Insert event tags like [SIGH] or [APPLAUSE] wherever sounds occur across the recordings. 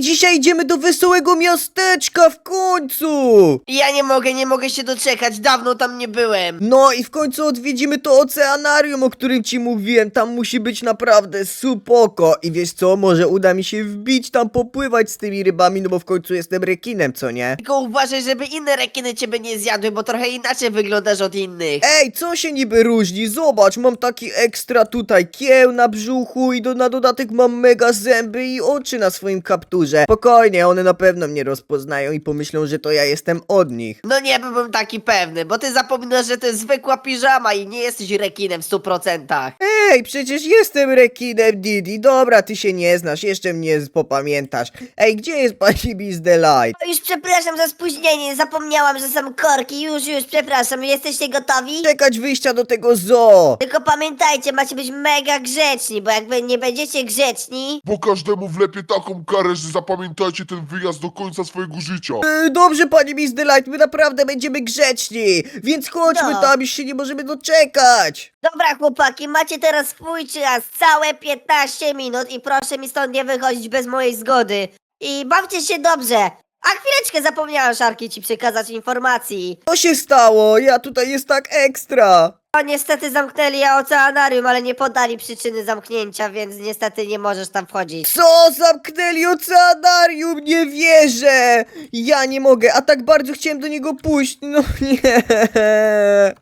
Dzisiaj idziemy do wesołego miasteczka w końcu! Ja nie mogę, nie mogę się doczekać, dawno tam nie byłem. No i w końcu odwiedzimy to oceanarium, o którym ci mówiłem. Tam musi być naprawdę supoko. I wiesz co, może uda mi się wbić tam popływać z tymi rybami, no bo w końcu jestem rekinem, co nie? Tylko uważaj, żeby inne rekiny ciebie nie zjadły, bo trochę inaczej wyglądasz od innych. Ej, co się niby różni? Zobacz, mam taki ekstra tutaj kieł na brzuchu i do, na dodatek mam mega zęby i oczy na swoim kapturze. Spokojnie, one na pewno mnie rozpoznają i pomyślą, że to ja jestem od nich. No nie byłbym taki pewny, bo ty zapominasz, że to jest zwykła piżama i nie jesteś rekinem w stu procentach. Ej, przecież jestem rekinem Didi. Dobra, ty się nie znasz, jeszcze mnie popamiętasz. Ej, gdzie jest pani Miss Delight? Już przepraszam za spóźnienie, zapomniałam, że są korki. Już, już, przepraszam. Jesteście gotowi? Czekać wyjścia do tego zoo. Tylko pamiętajcie, macie być mega grzeczni, bo jak wy nie będziecie grzeczni, Bo każdemu wlepię taką karę, że zapamiętajcie ten wyjazd do końca swojego życia. E, Dobrze, pani Miss Delight, my naprawdę będziemy grzeczni, więc chodźmy No. tam, już się nie możemy doczekać. Dobra chłopaki, macie teraz swój czas, całe 15 minut i proszę mi stąd nie wychodzić bez mojej zgody. I bawcie się dobrze. A chwileczkę zapomniałam Szarki ci przekazać informacji. Co się stało? Ja tutaj jest tak ekstra. O, niestety zamknęli oceanarium, ale nie podali przyczyny zamknięcia, więc niestety nie możesz tam wchodzić. Co? Zamknęli oceanarium? Nie wierzę! Ja nie mogę, a tak bardzo chciałem do niego pójść. No nie.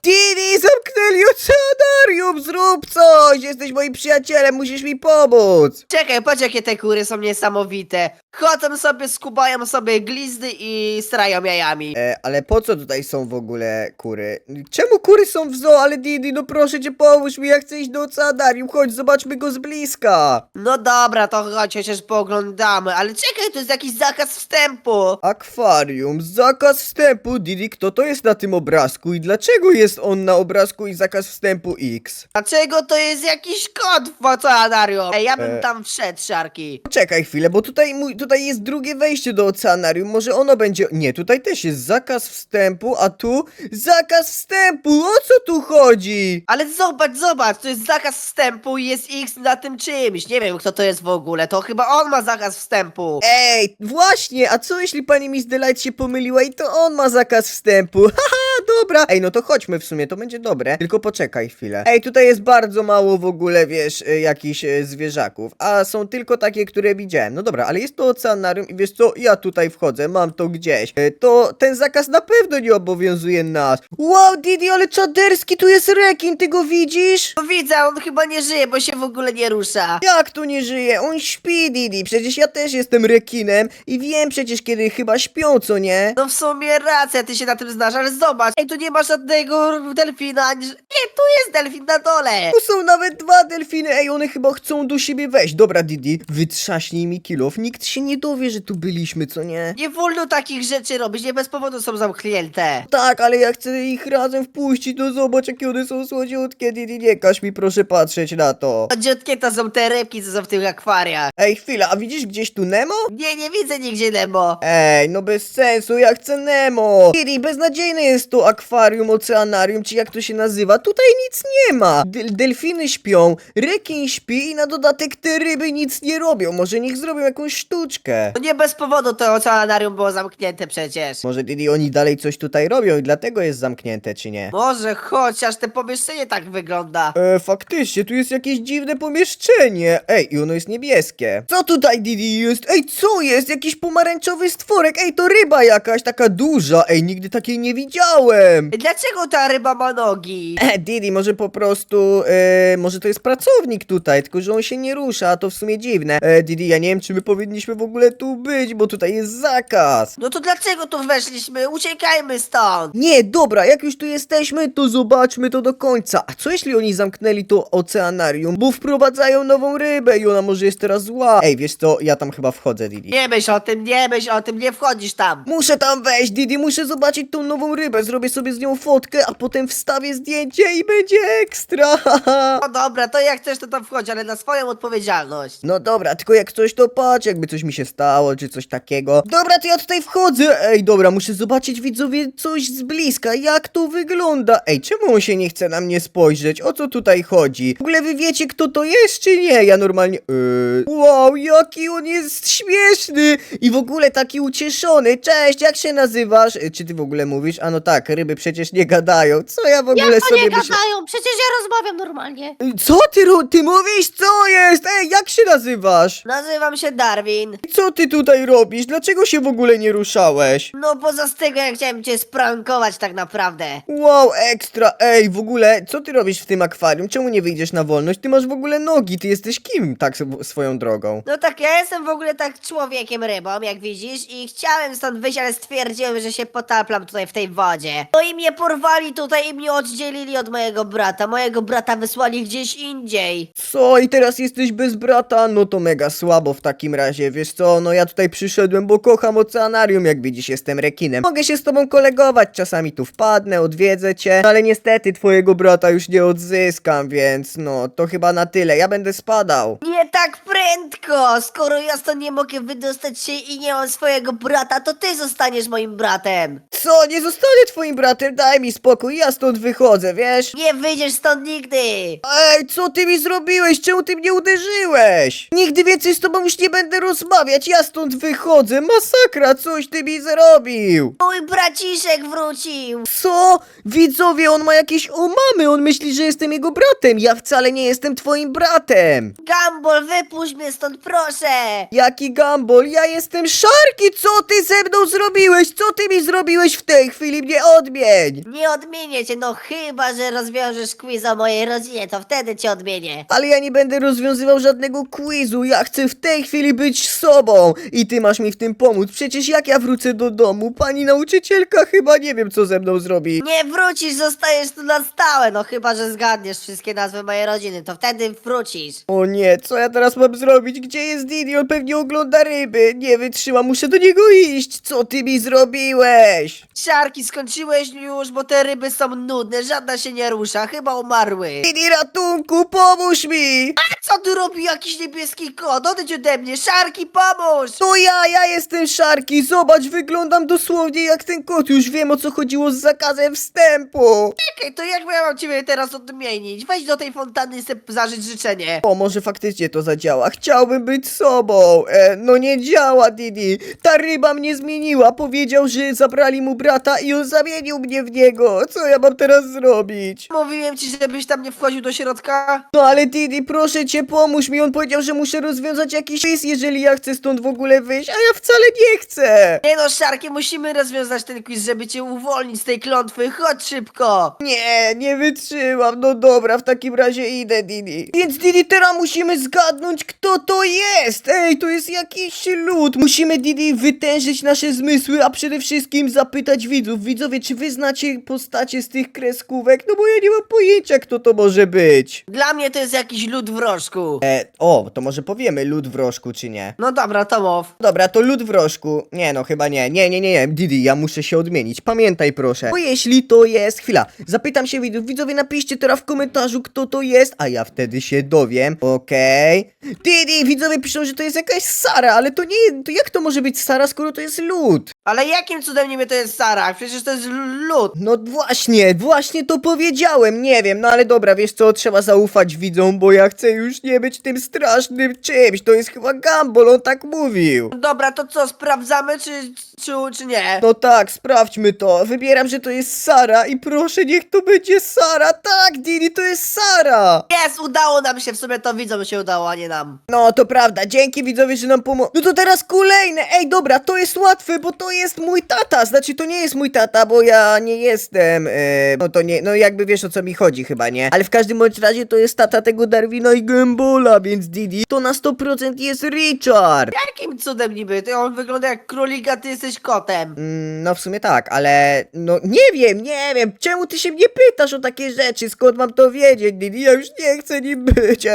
Didi, zamknęli oceanarium! Zrób coś! Jesteś moim przyjacielem, musisz mi pomóc. Czekaj, patrz jakie te kury są niesamowite. Chodzą sobie, skubają sobie glizdy i strają jajami. E, ale po co tutaj są w ogóle kury? Czemu kury są w zoo? Ale Didi, no proszę cię, pomóż mi, ja chcę iść do oceanarium. Chodź, zobaczmy go z bliska. No dobra, to chodź, chociaż pooglądamy, ale czekaj, to jest jakiś zakaz wstępu. Akwarium, zakaz wstępu. Didi, kto to jest na tym obrazku i dlaczego jest on na obrazku i zakaz wstępu X? Dlaczego to jest jakiś kot w oceanarium? Ej, ja bym E. tam wszedł, Szarki. Czekaj chwilę, bo tutaj mój, tutaj jest drugie wejście do oceanarium. Może ono będzie. Nie, tutaj też jest zakaz wstępu, a tu zakaz wstępu. O co tu chodzi? Ale zobacz, zobacz, to jest zakaz wstępu i jest X na tym czymś. Nie wiem, kto to jest w ogóle, to chyba on ma zakaz wstępu. Ej, właśnie, a co jeśli pani Miss Delight się pomyliła i to on ma zakaz wstępu? [LAUGHS] Haha, dobra. Ej, no to chodźmy w sumie, to będzie dobre. Tylko poczekaj chwilę. Ej, tutaj jest bardzo mało w ogóle, wiesz, y, jakichś y, zwierzaków, a są tylko takie, które widziałem. No dobra, ale jest to oceanarium i wiesz co, ja tutaj wchodzę, mam to gdzieś. Y, To ten zakaz na pewno nie obowiązuje nas. Wow, Didi, ale czaderski, tu jest rekin, ty go widzisz? No widzę, on chyba nie żyje, bo się w ogóle nie rusza. Jak tu nie żyje? On śpi, Didi. Przecież ja też jestem rekinem i wiem przecież, kiedy chyba śpią, co nie? No w sumie racja, ty się na tym znasz, ale zobacz, ej, tu nie ma żadnego delfina, ani... Nie, tu jest delfin na dole. Tu są nawet dwa delfiny, ej, one chyba chcą do siebie wejść. Dobra, Didi, wytrzaśnij mi kilof. Nikt się nie dowie, że tu byliśmy, co nie? Nie wolno takich rzeczy robić, nie bez powodu są zamknięte. Tak, ale ja chcę ich razem wpuścić, no zobacz, jakie one są słodziutkie, Didi, nie każ mi proszę patrzeć na to. Dziutkie to są te rybki, co są w tych akwariach. Ej, chwila, a widzisz gdzieś tu Nemo? Nie, nie widzę nigdzie Nemo. Ej, no bez sensu, ja chcę Nemo! Didi, beznadziejne jest to akwarium, oceanarium, czy jak to się nazywa, tutaj nic nie ma! Del- delfiny śpią, rekin śpi i na dodatek te ryby nic nie robią, może niech zrobią jakąś sztuczkę. No nie bez powodu to oceanarium było zamknięte przecież. Może Didi, oni dalej coś tutaj robią i dlatego jest zamknięte, czy nie? Może chociaż te pomieszczenie tak wygląda. E, faktycznie, tu jest jakieś dziwne pomieszczenie. Ej, i ono jest niebieskie. Co tutaj, Didi, jest? Ej, co jest? Jakiś pomarańczowy stworek. Ej, to ryba jakaś, taka duża. Ej, nigdy takiej nie widziałem. Dlaczego ta ryba ma nogi? E, Didi, może po prostu, e, może to jest pracownik tutaj, tylko że on się nie rusza, a to w sumie dziwne. E, Didi, ja nie wiem, czy my powinniśmy w ogóle tu być, bo tutaj jest zakaz. No to dlaczego tu weszliśmy? Uciekajmy stąd! Nie, dobra, jak już tu jesteśmy, to zobaczmy to do końca. A co jeśli oni zamknęli to oceanarium, bo wprowadzają nową rybę i ona może jest teraz zła? Ej, wiesz co, ja tam chyba wchodzę, Didi. Nie myśl o tym, nie myśl o tym, nie wchodzisz tam! Muszę tam wejść, Didi, muszę zobaczyć tą nową rybę. Zrobię sobie z nią fotkę, a potem wstawię zdjęcie i będzie ekstra. [LAUGHS] No dobra, to jak chcesz to tam wchodź, ale na swoją odpowiedzialność. No dobra, tylko jak coś to patrz, jakby coś mi się stało, czy coś takiego. Dobra, to ja tutaj wchodzę. Ej, dobra, muszę zobaczyć widzowie coś z bliska, jak to wygląda. Ej, czemu on się nie chce na mnie spojrzeć? O co tutaj chodzi? W ogóle wy wiecie, kto to jest, czy nie? Ja normalnie... Yy... Wow, jaki on jest śmieszny! I w ogóle taki ucieszony. Cześć, jak się nazywasz? E, Czy ty w ogóle mówisz? A no tak, ryby przecież nie gadają. Co ja w ogóle Jak to sobie nie myślę? gadają? Przecież ja rozmawiam normalnie. Co ty, ru- ty mówisz? Co jest? Ej, jak się nazywasz? Nazywam się Darwin. Co ty tutaj robisz? Dlaczego się w ogóle nie ruszałeś? No poza z tego ja chciałem cię sprankować tak naprawdę. Wow, ekstra! Ej, w ogóle, co ty robisz w tym akwarium? Czemu nie wyjdziesz na wolność? Ty masz w ogóle nogi, ty jesteś kim tak sw- swoją drogą? No tak, ja jestem w ogóle tak człowiekiem rybą, jak widzisz, i chciałem stąd wyjść, ale stwierdziłem, że się potaplam tutaj w tej wodzie. No i mnie porwali tutaj i mnie oddzielili od mojego brata. Mojego brata wysłali gdzieś indziej. Co, i teraz jesteś bez brata? No to mega słabo w takim razie, wiesz co? No ja tutaj przyszedłem, bo kocham oceanarium, jak widzisz, jestem rekinem. Mogę się z tobą kolegować, czasami tu wpadnę, odwiedzę cię, no ale niestety twojego brata już nie odzyskam, więc no, to chyba na tyle, ja będę spadał. Nie tak prędko! Skoro ja stąd nie mogę wydostać się i nie mam swojego brata, to ty zostaniesz moim bratem! Co, nie zostanę twoim bratem? Daj mi spokój, ja stąd wychodzę, wiesz? Nie wyjdziesz stąd nigdy! Ej, co ty mi zrobiłeś? Czemu ty mnie uderzyłeś? Nigdy więcej z tobą już nie będę rozmawiać, ja stąd wychodzę. Masakra, coś ty mi zrobił. Mój braciszek wrócił! Co? Widzowie, on ma jakieś omamy, on myśli, że jestem jego bratem. Ja wcale nie jestem twoim bratem. Gumball, wypuść mnie stąd, proszę! Jaki gambol, ja jestem Szarki, co ty ze mną zrobiłeś? Co ty mi zrobiłeś w tej chwili? Mnie odmień. Nie odmienię cię, no chyba, że rozwiążesz quiz o mojej rodzinie, to wtedy cię odmienię. Ale ja nie będę rozwiązywał żadnego quizu, ja chcę w tej chwili być sobą i ty masz mi w tym pomóc. Przecież jak ja wrócę do domu, pani nauczycielka chyba nie wiem co ze mną zrobi. Nie wrócisz, zostajesz tu na stałe, no chyba, że zgadniesz wszystkie nazwy mojej rodziny, to wtedy wrócisz. O nie, co ja teraz mam zrobić? Gdzie jest Didi? On pewnie ogląda ryby. Nie wytrzymam, muszę do niego iść. Co ty mi zrobiłeś? Siarki, skończyłeś już, bo te ryby są nudne, żadna się nie rusza, chyba umarły. Didi, ratunku, pomóż mi! Co tu robi jakiś niebieski kot? Odejdź ode mnie, Szarki, pomóż! To ja, ja jestem Szarki, zobacz, wyglądam dosłownie jak ten kot. Już wiem o co chodziło z zakazem wstępu. Czekaj, to jak ja mam ciebie teraz odmienić? Wejdź do tej fontanny i sobie zażyć życzenie. O, może faktycznie to zadziała. Chciałbym być sobą. E, no nie działa, Didi. Ta ryba mnie zmieniła. Powiedział, że zabrali mu brata i on zamienił mnie w niego. Co ja mam teraz zrobić? Mówiłem ci, żebyś tam nie wchodził do środka? No ale Didi, proszę cię, pomóż mi. On powiedział, że muszę rozwiązać jakiś quiz, jeżeli ja chcę stąd w ogóle wyjść, a ja wcale nie chcę. Nie no, Szarki, musimy rozwiązać ten quiz, żeby cię uwolnić z tej klątwy. Chodź szybko! Nie, nie wytrzymam. No dobra, w takim razie idę, Didi. Więc Didi, teraz musimy zgadnąć, kto to jest. Ej, to jest jakiś lud. Musimy, Didi, wytężyć nasze zmysły, a przede wszystkim zapytać widzów. Widzowie, czy wy znacie postacie z tych kreskówek? No bo ja nie mam pojęcia, kto to może być. Dla mnie to jest jakiś lód w rożku. E, o, to może powiemy lud w rożku, czy nie? No dobra, to mów. Dobra, to lód w rożku. Nie no, chyba nie. Nie, nie, nie, nie. Didi, ja muszę się odmienić. Pamiętaj proszę. Bo jeśli to jest... Chwila. Zapytam się widzów. Widzowie, napiszcie teraz w komentarzu, kto to jest, a ja wtedy się dowiem. Okej. Didi, widzowie piszą, że to jest jakaś Sara, ale to nie... To jak to może być Sara, skoro to jest lód? Ale jakim cudem niby to jest Sara? Przecież to jest lód. No właśnie, właśnie to powiedziałem, nie wiem, no ale dobra, wiesz co, trzeba zaufać widzom, bo ja chcę już nie być tym strasznym czymś, to jest chyba Gumball, on tak mówił. Dobra, to co, sprawdzamy czy, czy, czy nie? No tak, sprawdźmy to. Wybieram, że to jest Sara i proszę, niech to będzie Sara. Tak, Didi, to jest Sara. Jest, udało nam się, w sumie to widzom się udało, a nie nam. No, to prawda, dzięki widzowie, że nam pomogli. No to teraz kolejne. Ej, dobra, to jest łatwe, bo to jest mój tata. Znaczy, to nie jest mój tata, bo ja nie jestem. E, no to nie, no jakby wiesz o co mi chodzi chyba, nie? Ale w każdym bądź razie to jest tata tego Darwina i Gambola, więc Didi to na 100% jest Richard. Jakim cudem niby? Ty on wygląda jak królik, a ty jesteś kotem. Mm, no w sumie tak, ale no nie wiem, nie wiem, czemu ty się mnie pytasz o takie rzeczy, skąd mam to wiedzieć, Didi, ja już nie chcę nim być.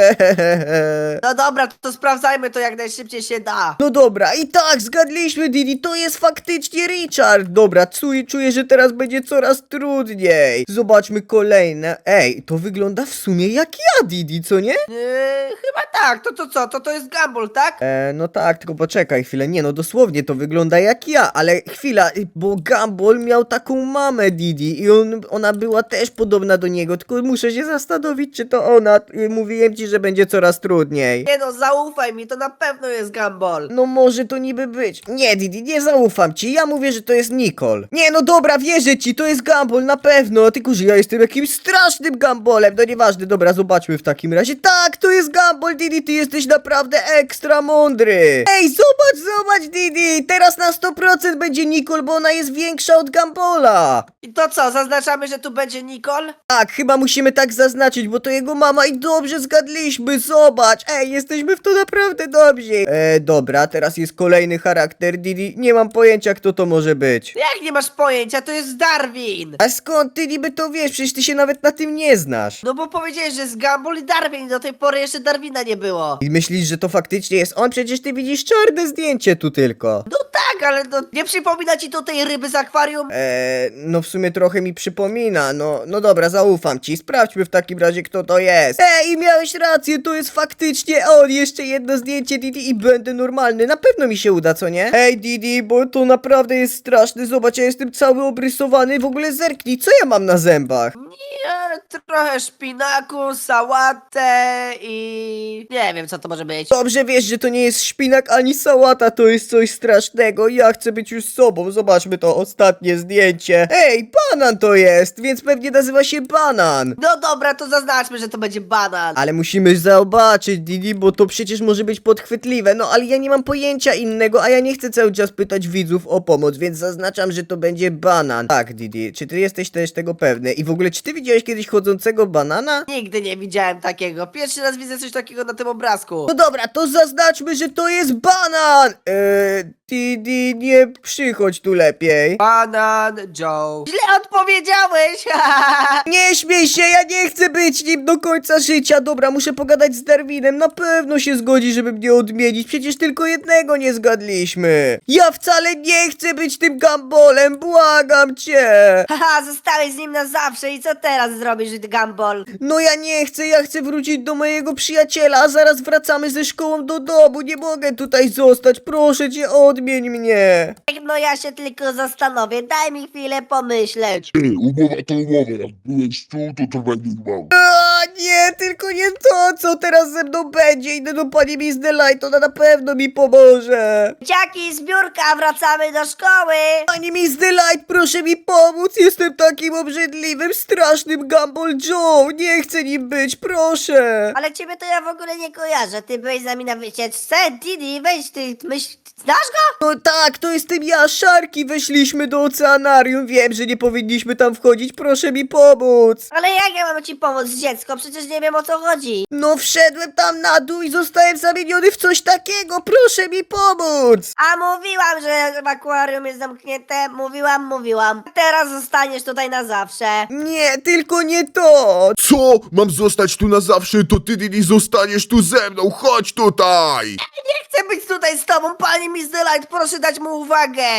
No dobra, to sprawdzajmy to jak najszybciej się da. No dobra, i tak, zgadliśmy, Didi, to jest faktycznie Richard. Dobra, czuję, czuję, że teraz będzie coraz trudniej. Zobaczmy kolejne. Ej, to wygląda w sumie jak ja, Didi, co nie? Yy, chyba tak, to to co? To to jest Gumball, tak? E, no tak, tylko poczekaj chwilę. Nie, no dosłownie to wygląda jak ja, ale chwila, y, bo Gumball miał taką mamę Didi i on, ona była też podobna do niego, tylko muszę się zastanowić, czy to ona. Y, Mówiłem ci, że będzie coraz trudniej. Nie no, zaufaj mi, to na pewno jest Gumball. No może to niby być. Nie, Didi, nie zaufam ci. Ja mówię, że to jest Nicole. Nie, no dobra, wierzę ci, to jest Gumball, na pewno. Tylko, że ja jestem jakimś strasznym Gumballem. No nieważne, dobra, zobaczmy w takim razie. Tak, to jest Gumball, Didi, ty jesteś naprawdę ekstra mądry. Ej, zobacz, zobacz, Didi. Teraz na 100% będzie Nicole, bo ona jest większa od Gumballa. I to co, zaznaczamy, że tu będzie Nicole? Tak, chyba musimy tak zaznaczyć, bo to jego mama i dobrze zgadliśmy, zobacz. Ej, jesteśmy w to naprawdę dobrzy. E, dobra, teraz jest kolejny charakter, Didi. Nie mam pojęcia, kto to może być. Jak nie masz pojęcia, to jest Darwin! A skąd ty niby to wiesz? Przecież ty się nawet na tym nie znasz. No bo powiedziałeś, że jest Gumball i Darwin, do tej pory jeszcze Darwina nie było. I myślisz, że to faktycznie jest on? Przecież ty widzisz czarne zdjęcie tu tylko. No tak, ale no, nie przypomina ci to tej ryby z akwarium? Eee, no w sumie trochę mi przypomina, no, no dobra, zaufam ci, sprawdźmy w takim razie kto to jest. Ej, miałeś rację, to jest faktycznie on, jeszcze jedno zdjęcie Didi i będę normalny, na pewno mi się uda, co nie? Ej Didi, bo to naprawdę jest straszne, zobacz, ja jestem cały obrysowany, w ogóle zerknij, co ja mam na zębach? Nie, trochę szpinaku, sałatę i... Nie wiem, co to może być. Dobrze wiesz, że to nie jest szpinak ani sałata, to jest coś strasznego. Ja chcę być już sobą. Zobaczmy to ostatnie zdjęcie. Ej, banan to jest, więc pewnie nazywa się banan. No dobra, to zaznaczmy, że to będzie banan. Ale musimy zobaczyć, Didi, bo to przecież może być podchwytliwe. No ale ja nie mam pojęcia innego, a ja nie chcę cały czas pytać widzów o pomoc, więc zaznaczam, że to będzie banan. Tak, Didi, czy ty jesteś też tego pewny? I w ogóle, czy ty widziałeś kiedyś chodzącego banana? Nigdy nie widziałem takiego. Pierwszy raz widzę coś takiego na tym obrazku. No dobra, to zaznaczmy, że to jest banan! Eee, Didi, nie przychodź tu lepiej. Banan Joe. Źle odpowiedziałeś! [LAUGHS] Nie śmiej się, ja nie chcę być nim do końca życia. Dobra, muszę pogadać z Darwinem. Na pewno się zgodzi, żeby mnie odmienić. Przecież tylko jednego nie zgadliśmy. Ja wcale nie chcę być tym gambolem, błagam cię. [LAUGHS] Haha, zostałeś z nim na zawsze i co teraz zrobisz, Gumball? No ja nie chcę, ja chcę wrócić do mojego przyjaciela, a zaraz wracamy ze szkołą do domu. Nie mogę tutaj zostać. Proszę cię, odmień mnie. No ja się tylko zastanowię, daj mi chwilę pomyśleć. Ej, umowa to umowa, jak byłeś tu, to trwaj nie mam. A nie, tylko nie to, co teraz ze mną będzie. Idę do pani Miss Delight, ona na pewno mi pomoże. Dzieciaki, zbiórka, wracamy do szkoły! Pani Miss Delight, proszę mi pomóc. Jestem takim obrzydliwym, strasznym Gumball Joe. Nie chcę nim być, proszę. Ale ciebie to ja w ogóle nie kojarzę, ty byłeś z nami na wycieczce? Didi, weź ty, myśl, znasz go? No tak, to jestem ja, Szarki. Weszliśmy do oceanarium. Wiem, że nie powinniśmy tam wchodzić. Proszę mi pomóc. Ale jak ja mam ci pomóc, dziecko? Przecież nie wiem o co chodzi. No wszedłem tam na dół i zostałem zamieniony w coś takiego. Proszę mi pomóc. A mówiłam, że akwarium jest zamknięte, mówiłam, mówiłam. Teraz zostaniesz tutaj na zawsze. Nie, tylko nie to. Co? Mam zostać tu na zawsze, to ty Didi zostaniesz tu ze mną, chodź tutaj! Nie chcę być tutaj z tobą, pani Miss Delight, proszę dać mu uwagę.